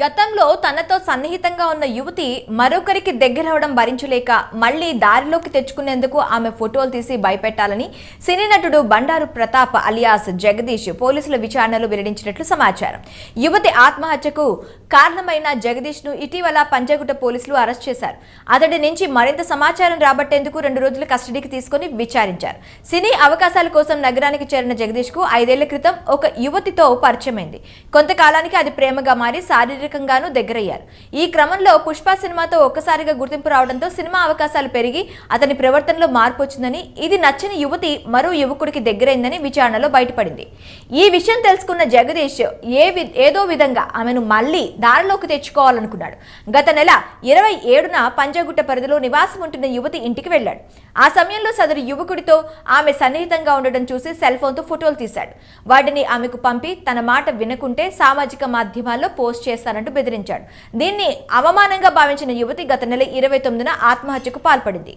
గతంలో తనతో సన్నిహితంగా ఉన్న యువతి మరొకరికి దగ్గరవడం భరించలేక మళ్ళీ దారిలోకి తెచ్చుకునేందుకు ఆమె ఫోటోలు తీసి భయపెట్టాలని సినీ నటుడు బండారు ప్రతాప్ అలియాస్ జగదీష్ పోలీసుల విచారణలో వెల్లడించినట్లు సమాచారం. యువతి ఆత్మహత్యకు కారణమైన జగదీష్ను ఇటీవల పంజాగుట్ట పోలీసులు అరెస్ట్ చేశారు. అతడి నుంచి మరింత సమాచారం రాబట్టేందుకు రెండు రోజులు కస్టడీకి తీసుకుని విచారించారు. సినీ అవకాశాల కోసం నగరానికి చేరిన జగదీష్కు ఐదేళ్ళ క్రితం ఒక యువతితో పరిచయమైంది. కొంతకాలానికి అది ప్రేమగా మారి శారీరకంగానూ దగ్గరయ్యారు. ఈ క్రమంలో పుష్ప సినిమాతో ఒక్కసారిగా గుర్తింపు రావడంతో సినిమా అవకాశాలు పెరిగి అతని ప్రవర్తనలో మార్పు వచ్చిందని ఇది నచ్చని యువతి మరో యువకుడికి దగ్గరైందని విచారణలో బయటపడింది. ఈ విషయం తెలుసుకున్న జగదీష్ ఏ ఏదో విధంగా ఆమెను మళ్ళీ దారిలోకి తెచ్చుకోవాలనుకున్నాడు. గత నెల ఇరవై ఏడున పంజాగుట్ట పరిధిలో నివాసం ఉంటున్న యువతి ఇంటికి వెళ్ళాడు. ఆ సమయంలో సదరు యువకుడితో ఆమె సన్నిహితంగా ఉండడం చూసి సెల్ ఫోన్తో ఫోటోలు తీశాడు. వాటిని ఆమెకు పంపి తన మాట వినకుంటే సామాజిక మాధ్యమాల్లో పోస్ట్ చేస్తానంటూ బెదిరించాడు. దీన్ని అవమానంగా భావించిన యువతి గత నెల ఇరవై తొమ్మిదిన ఆత్మహత్యకు పాల్పడింది.